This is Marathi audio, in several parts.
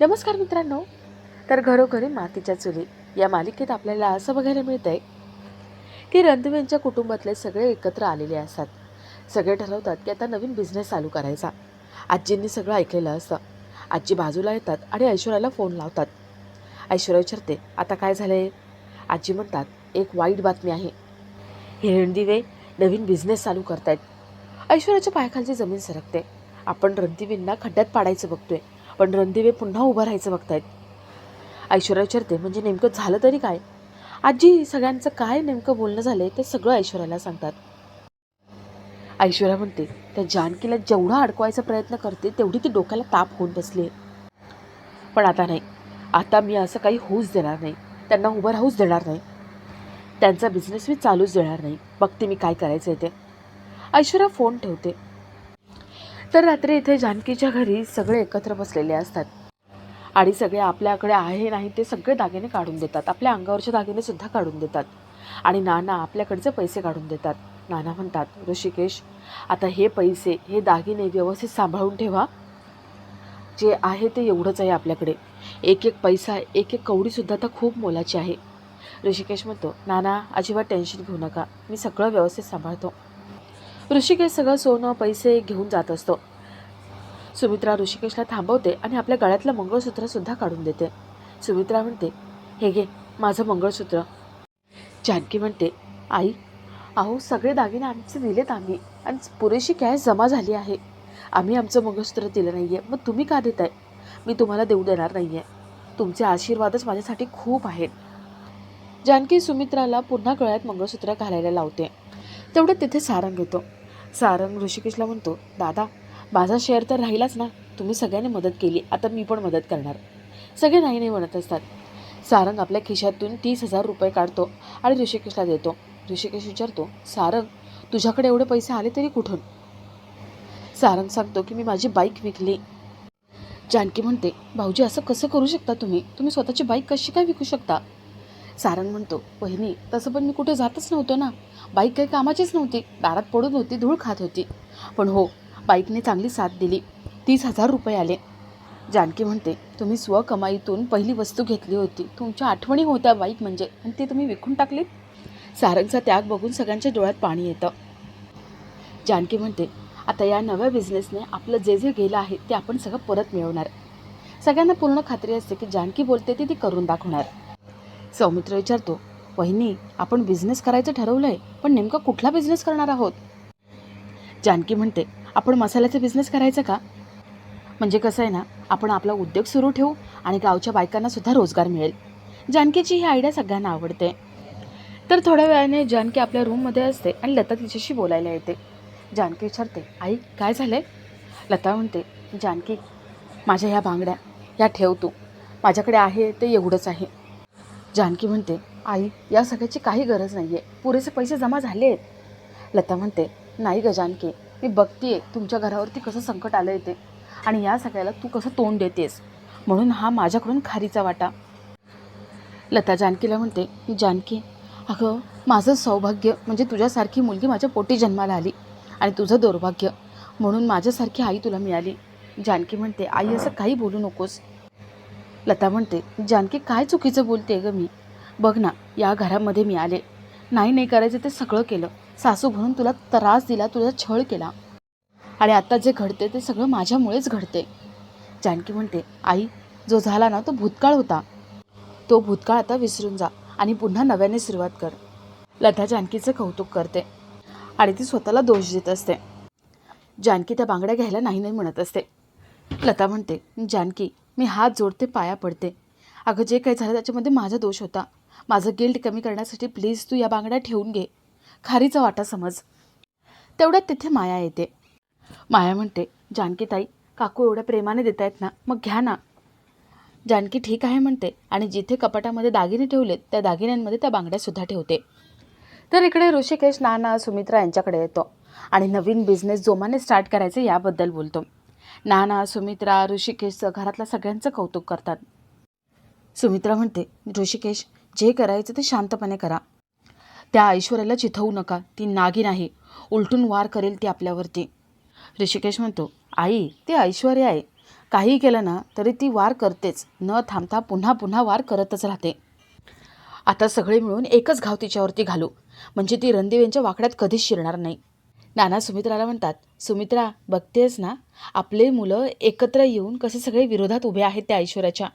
नमस्कार मित्रांनो. तर घरोघरी मातीच्या चुली या मालिकेत आपल्याला असं बघायला मिळतं आहे की रणदिवेंच्या कुटुंबातले सगळे एकत्र आलेले असतात. सगळे ठरवतात की आता नवीन बिझनेस चालू करायचा. आजींनी सगळं ऐकलेलं असतं. आजी बाजूला येतात आणि ऐश्वर्याला फोन लावतात. ऐश्वर्या विचारते आता काय झालं आहे आजी म्हणतात एक वाईट बातमी आहे. हे रणदिवे नवीन बिझनेस चालू करतायत. ऐश्वर्याच्या पायाखालची जमीन सरकते. आपण रणदिवेंना खड्ड्यात पाडायचं बघतोय. पण रणदिवे पुन्हा उभं राहायचं बघतायत. ऐश्वर्या विचारते म्हणजे नेमकं झालं तरी काय? आजी सगळ्यांचं काय नेमकं बोलणं झालंय ते सगळं ऐश्वर्याला सांगतात. ऐश्वर्या म्हणते त्या जानकीला जेवढा अडकवायचा प्रयत्न करते तेवढी ती डोक्याला ताप होऊन बसली पण आता नाही. आता मी असं काही होऊच देणार नाही. त्यांना उभं राहूच देणार नाही. त्यांचा बिझनेस मी चालूच देणार नाही. बघते मी काय करायचं आहे ते. ऐश्वर्या फोन ठेवते. तर रात्री इथे जानकीच्या घरी सगळे एकत्र बसलेले असतात. आणि सगळे आपल्याकडे आहे नाही ते सगळे दागिने काढून देतात. आपल्या अंगावरचे दागिने सुद्धा काढून देतात. आणि नाना आपल्याकडचे पैसे काढून देतात. नाना म्हणतात ऋषिकेश आता हे पैसे हे दागिने व्यवस्थित सांभाळून ठेवा. जे आहे ते एवढंच आहे आपल्याकडे. एक एक पैसा एक एक कवडीसुद्धा आता खूप मोलाची आहे. ऋषिकेश म्हणतो नाना अजिबात टेन्शन घेऊ नका. मी सगळं व्यवस्थित सांभाळतो. ऋषिकेश सगळं सोनं पैसे घेऊन जात असतो. सुमित्रा ऋषिकेशला थांबवते आणि आपल्या गळ्यातलं मंगळसूत्रसुद्धा काढून देते. सुमित्रा म्हणते हे घे माझं मंगळसूत्र. जानकी म्हणते आई अहो सगळे दागिने आमचे दिलेत आम्ही आणि पुरेशी कॅश जमा झाली आहे. आम्ही आमचं मंगळसूत्र दिलं नाही आहे मग तुम्ही का देताय? मी तुम्हाला देऊ देणार नाही आहे तुमचे आशीर्वादच माझ्यासाठी खूप आहेत. जानकी सुमित्राला पुन्हा गळ्यात मंगळसूत्र घालायला लावते. तेवढं तिथे सारंग येतो. सारंग ऋषिकेशला म्हणतो दादा माझा शेअर तर राहिलाच ना. तुम्ही सगळ्यांनी मदत केली. आता मी पण मदत करणार. सगळे नाही नाही म्हणत असतात. सारंग आपल्या खिशातून तीस हजार रुपये काढतो आणि ऋषिकेशला देतो. ऋषिकेश विचारतो सारंग तुझ्याकडे एवढे पैसे आले तरी कुठून? सारंग सांगतो की मी माझी बाईक विकली. जानकी म्हणते भाऊजी असं कसं करू शकता तुम्ही? तुम्ही स्वतःची बाईक कशी काय विकू शकता? सारंग म्हणतो वहिनी तसं पण मी कुठे जातच नव्हतो ना. बाईक काही कामाचीच नव्हती. दारात पडून होती धूळ खात होती. पण हो बाईकने चांगली साथ दिली. तीस हजार रुपये आले. जानकी म्हणते तुम्ही स्वकमाईतून पहिली वस्तू घेतली होती. तुमच्या आठवणी होत्या बाईक म्हणजे. आणि ते तुम्ही विकून टाकलीत? सारंगचा त्याग बघून सगळ्यांच्या डोळ्यात पाणी येतं. जानकी म्हणते आता या नव्या बिझनेसने आपलं जे जे गेलं आहे ते आपण सगळं परत मिळवणार. सगळ्यांना पूर्ण खात्री असते की जानकी बोलते ती ती करून दाखवणार. सौमित्र विचारतो वहिनी आपण बिझनेस करायचं ठरवलं आहे पण नेमका कुठला बिझनेस करणार आहोत? जानकी म्हणते आपण मसाल्याचा बिझनेस करायचा का? म्हणजे कसं आहे ना आपण आपला उद्योग सुरू ठेवू आणि गावच्या बायकांनासुद्धा रोजगार मिळेल. जानकीची ही आयडिया सगळ्यांना आवडते. तर थोड्या वेळाने जानकी आपल्या रूममध्ये असते आणि लता तिच्याशी बोलायला येते. जानकी विचारते आई काय झालं आहे लता म्हणते जानकी माझ्या ह्या बांगड्या ह्या ठेव तू. माझ्याकडे आहे ते एवढंच आहे. जानकी म्हणते आई या सगळ्याची काही गरज नाही आहे पुरेसे पैसे जमा झाले आहेत लता म्हणते नाही ग जानकी मी बघतीये तुमच्या घरावरती कसं संकट आलं येते आणि या सगळ्याला तू कसं तोंड देतेस. म्हणून हा माझ्याकडून खारीचा वाटा. लता जानकीला म्हणते जानकी अगं माझं सौभाग्य म्हणजे तुझ्यासारखी मुलगी माझ्या पोटी जन्माला आली आणि तुझं दौर्भाग्य म्हणून माझ्यासारखी आई तुला मिळाली. जानकी म्हणते आई असं काही बोलू नकोस. लता म्हणते जानकी काय चुकीचं बोलते ग मी? बघ ना या घरामध्ये मी आले. नाही नाही करायचं ते सगळं केलं. सासू म्हणून तुला त्रास दिला तुझा छळ केला. आणि आता जे घडते ते सगळं माझ्यामुळेच घडते जानकी म्हणते आई जो झाला ना तो भूतकाळ होता. तो भूतकाळ आता विसरून जा आणि पुन्हा नव्याने सुरुवात कर. लता जानकीचं कौतुक करते आणि ती स्वतःला दोष देत असते. जानकी त्या बांगड्या घ्यायला नाही नाही म्हणत असते. लता म्हणते जानकी मी हात जोडते पाया पडते. अगं जे काही झालं त्याच्यामध्ये माझा दोष होता. माझं गिल्ट कमी करण्यासाठी प्लीज तू या बांगड्या ठेवून घे. खारीचा वाटा समज. तेवढ्यात तिथे माया येते. माया म्हणते जानकी ताई काकू एवढ्या प्रेमाने देत आहेत ना मग घ्या ना. जानकी ठीक आहे म्हणते आणि जिथे कपाटामध्ये दागिने ठेवलेत त्या दागिन्यांमध्ये त्या बांगड्यासुद्धा ठेवते. तर इकडे ऋषिकेश नाना सुमित्रा यांच्याकडे येतो आणि नवीन बिझनेस जोमाने स्टार्ट करायचे याबद्दल बोलतो. नाना सुमित्रा ऋषिकेशचं घरातल्या सगळ्यांचं कौतुक करतात. सुमित्रा म्हणते ऋषिकेश जे करायचं ते शांतपणे करा. त्या ऐश्वर्याला चिथवू नका. ती नागी नाही. उलटून वार करेल ती आपल्यावरती. ऋषिकेश म्हणतो आई ते ऐश्वर्य आहे. काही केलं ना तरी ती वार करतेच. न थांबता पुन्हा पुन्हा वार करतच राहते. आता सगळे मिळून एकच घाव तिच्यावरती घालू. म्हणजे ती रणदेवींच्या वाकड्यात कधीच शिरणार नाही. नाना सुमित्राला म्हणतात सुमित्रा बघतेस ना आपले मुलं एकत्र येऊन कसे सगळे विरोधात उभे आहेत त्या ऐश्वर्याच्या.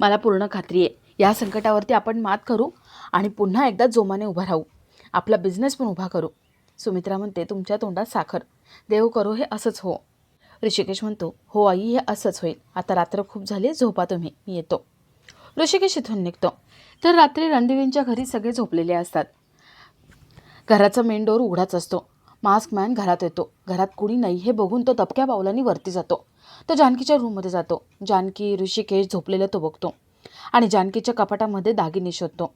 मला पूर्ण खात्री आहे. या संकटावरती आपण मात करू आणि पुन्हा एकदा जोमाने उभा राहू. आपला बिझनेस पण उभा करू. सुमित्रा म्हणते तुमच्या तोंडात साखर. देव करो हे असंच हो. ऋषिकेश म्हणतो हो आई हे असंच होईल. आता रात्र खूप झाली झोपा तुम्ही. मी येतो. ऋषिकेश इथून निघतो. तर रात्री रणदेवींच्या घरी सगळे झोपलेले असतात. घराचा मेन डोर उघडाच असतो. मास्क मॅन घरात येतो. घरात कुणी नाही हे बघून तो दबक्या पावलांनी वरती जातो. तो जानकीच्या रूममध्ये जातो. जानकी ऋषिकेश झोपलेलं तो बघतो. आणि जानकीच्या कपाटामध्ये दागिने शोधतो.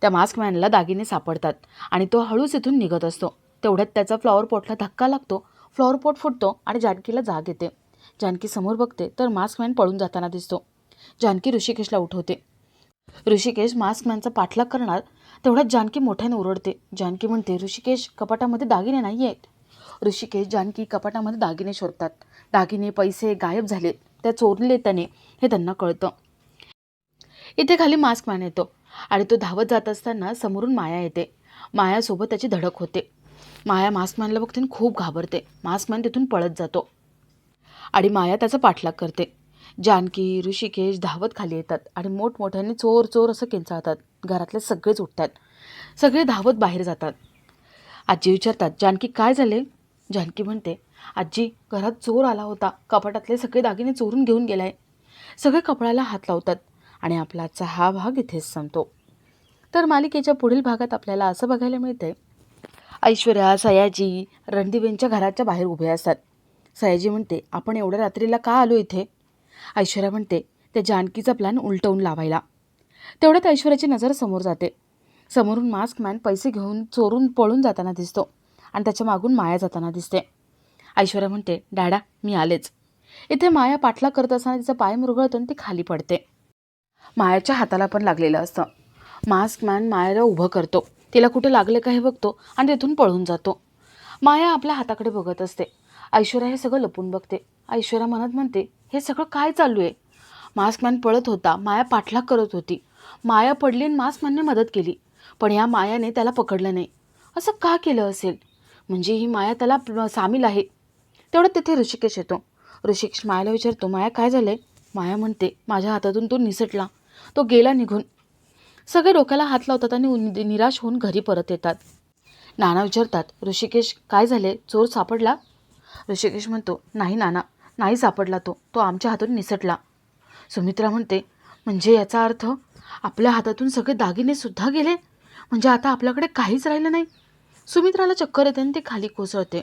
त्या मास्क मॅनला दागिने सापडतात आणि तो हळूच इथून निघत असतो. तेवढ्यात त्याचा फ्लॉवर पॉटला धक्का लागतो. फ्लॉवर पॉट फुटतो आणि जानकीला जाग येते. जानकी समोर बघते तर मास्क मॅन पळून जाताना दिसतो. जानकी ऋषिकेशला उठवते. ऋषिकेश मास्क मॅनचा पाठलाग करणार तेवढ्यात जानकी मोठ्याने ओरडते. जानकी म्हणते ऋषिकेश कपाटामध्ये दागिने नाही आहेत ऋषिकेश जानकी कपाटामध्ये दागिने शोधतात. दागिने पैसे गायब झालेत. त्या चोरले त्याने हे त्यांना कळतं. इथे खाली मास्क मॅन येतो. आणि तो धावत जात असताना समोरून माया येते. मायासोबत त्याची धडक होते. माया मास्क मॅनला बघते खूप घाबरते. मास्कमॅन तिथून पळत जातो. आणि माया त्याचा पाठलाग करते. जानकी ऋषिकेश धावत खाली येतात आणि मोठमोठ्याने चोर चोर असं किंचाळतात घरातले सगळेच उठतात. सगळे धावत बाहेर जातात. आजी विचारतात जानकी काय झाले? जानकी म्हणते आजी घरात चोर आला होता. कपाटातले सगळे दागिने चोरून घेऊन गेलाय. सगळे कपाळाला हात लावतात आणि आपला आजचा हा भाग इथेच संपतो. तर मालिकेच्या पुढील भागात आपल्याला असं बघायला मिळतंय. ऐश्वर्या सयाजी रणदीबेंच्या घराच्या बाहेर उभे असतात. सयाजी म्हणते आपण एवढ्या रात्रीला का आलो इथे? ऐश्वर्या म्हणते त्या जानकीचा प्लॅन उलटवून लावायला. तेवढ्यात ऐश्वर्याची नजर समोर जाते. समोरून मास्क मॅन पैसे घेऊन चोरून पळून जाताना दिसतो आणि त्याच्या मागून माया जाताना दिसते. ऐश्वर्या म्हणते डॅडा मी आलेच. इथे माया पाठलाग करत असताना तिचा पाय मुरगळतून आणि ती खाली पडते. मायाच्या हाताला पण लागलेलं असतं. मास्क मॅन मायाला उभं करतो. तिला कुठे लागले का हे बघतो आणि तिथून पळून जातो. माया आपल्या हाताकडे बघत असते. ऐश्वर्या हे सगळं लपून बघते. ऐश्वर्या मनात म्हणते हे सगळं काय चालू आहे? मास्क मॅन पळत होता. माया पाठलाग करत होती. माया पडली आणि मास्क मॅनने मदत केली. पण या मायाने त्याला पकडलं नाही. असं का केलं असेल? म्हणजे ही माया त्याला सामील आहे. तेवढं तिथे ऋषिकेश येतो. ऋषिकेश मायाला विचारतो माया काय झालंय? माया म्हणते माझ्या हातातून तो निसटला. तो गेला निघून. सगळे डोक्याला हात लावतात आणि निराश होऊन घरी परत येतात. नाना विचारतात ऋषिकेश काय झाले? चोर सापडला? ऋषिकेश म्हणतो नाही नाना नाही सापडला तो. तो आमच्या हातून निसटला. सुमित्रा म्हणते म्हणजे याचा अर्थ आपल्या हातातून सगळे दागिनेसुद्धा गेले? म्हणजे आता आपल्याकडे काहीच राहिलं नाही? सुमित्राला चक्कर येते आणि ते खाली कोसळते.